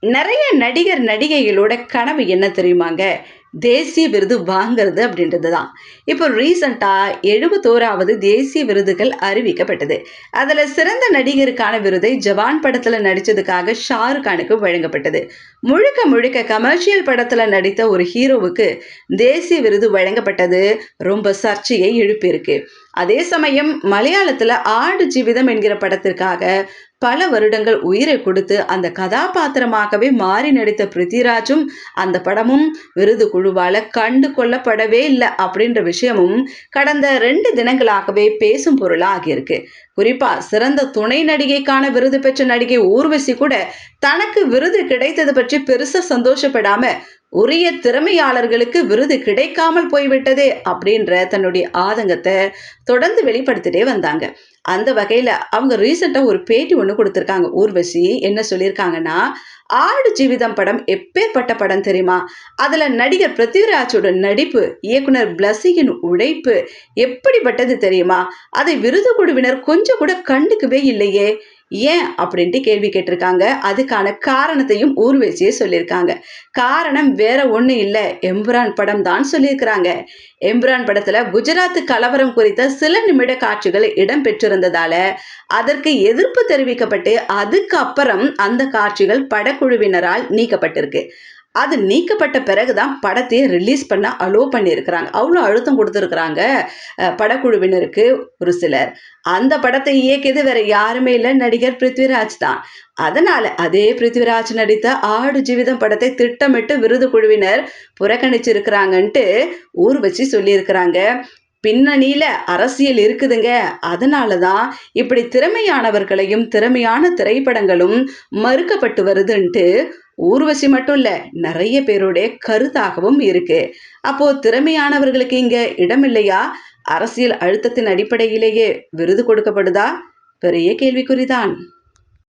நிறைய நடிகர் நடிகைகளோட கனவு என்ன தெரியுமாங்க? தேசிய விருது வாங்கிறது அப்படின்றது தான் இப்போ ரீசண்டாக எழுபத்தோராவது தேசிய விருதுகள் அறிவிக்கப்பட்டது. அதில் சிறந்த நடிகருக்கான விருதை ஜவான் படத்தில் நடித்ததுக்காக ஷாருக்கானுக்கு வழங்கப்பட்டது. முழுக்க முழுக்க கமர்ஷியல் படத்தில் நடித்த ஒரு ஹீரோவுக்கு தேசிய விருது வழங்கப்பட்டது. ரொம்ப சர்ச்சையை எழுப்பியிருக்கு. அதே சமயம் மலையாளத்தில் ஆடு ஜீவிதம் என்கிற படத்திற்காக பல வருடங்கள் உயிரை கொடுத்து அந்த கதாபாத்திரமாகவே மாறி நடித்த பிருத்திராஜும் அந்த படமும் விருது குழுவால் கண்டு கொள்ளப்படவே இல்லை அப்படின்ற விஷயமும் கடந்த ரெண்டு தினங்களாகவே பேசும் பொருளாக இருக்கு. குறிப்பா சிறந்த துணை நடிகைக்கான விருது பெற்ற நடிகை ஊர்வசி கூட தனக்கு விருது கிடைத்தது பற்றி பெருசா சந்தோஷப்படாம உரிய திறமையாளர்களுக்கு விருது கிடைக்காமல் போய்விட்டதே அப்படின்ற தன்னுடைய ஆதங்கத்தை தொடர்ந்து வெளிப்படுத்திட்டே வந்தாங்க. அந்த வகையில் அவங்க ரீசெண்டாக ஒரு பேட்டி ஒன்று கொடுத்துருக்காங்க. ஊர்வசி என்ன சொல்லியிருக்காங்கன்னா ஆடு ஜீவிதம் படம் எப்பேற்பட்ட படம் தெரியுமா? அதில் நடிகர் பிருத்திவிராஜோட நடிப்பு இயக்குனர் பிளஸியின் உழைப்பு எப்படிப்பட்டது தெரியுமா? அதை விருது குழுவினர் கொஞ்சம் கூட கண்டுக்கவே இல்லையே. ஏன் அப்படின்ட்டு கேள்வி கேட்டிருக்காங்க. அதுக்கான காரணத்தையும் ஊர்வசியே சொல்லியிருக்காங்க. காரணம் வேற ஒன்றும் இல்லை. எம்புரான் படம் தான் சொல்லியிருக்கிறாங்க. எம்புரான் படத்தில் குஜராத் கலவரம் குறித்த சில நிமிட காட்சிகள் இடம்பெற்றிருந்ததால அதற்கு எதிர்ப்பு தெரிவிக்கப்பட்டு அதுக்கப்புறம் அந்த காட்சிகள் படக்குழுவினரால் நீக்கப்பட்டிருக்கு. அது நீக்கப்பட்ட பிறகுதான் படத்தையே ரிலீஸ் பண்ண அலோவ் பண்ணியிருக்கிறாங்க. அவ்வளோ அழுத்தம் கொடுத்துருக்குறாங்க படக்குழுவினருக்கு ஒரு சிலர். அந்த படத்தை இயக்கியது வேற யாருமே இல்லை நடிகர் பிருத்விராஜ் தான். அதனால அதே பிருத்விராஜ் நடித்த ஆடு ஜீவிதம் படத்தை திட்டமிட்டு விருது குழுவினர் புறக்கணிச்சிருக்கிறாங்கன்ட்டு ஊர் வச்சு சொல்லியிருக்கிறாங்க. பின்னணியில அரசியல் இருக்குதுங்க. அதனால தான் இப்படி திறமையானவர்களையும் திறமையான திரைப்படங்களும் மறுக்கப்பட்டு வருதுன்ட்டு ஊர்வசி மட்டும் இல்லை நிறைய பேருடைய கருத்தாகவும் இருக்கு. அப்போ திறமையானவர்களுக்கு இங்க இடம் இல்லையா? அரசியல் அழுத்தத்தின் அடிப்படையிலேயே விருது கொடுக்கப்படுதா? பெரிய கேள்விக்குறிதான்.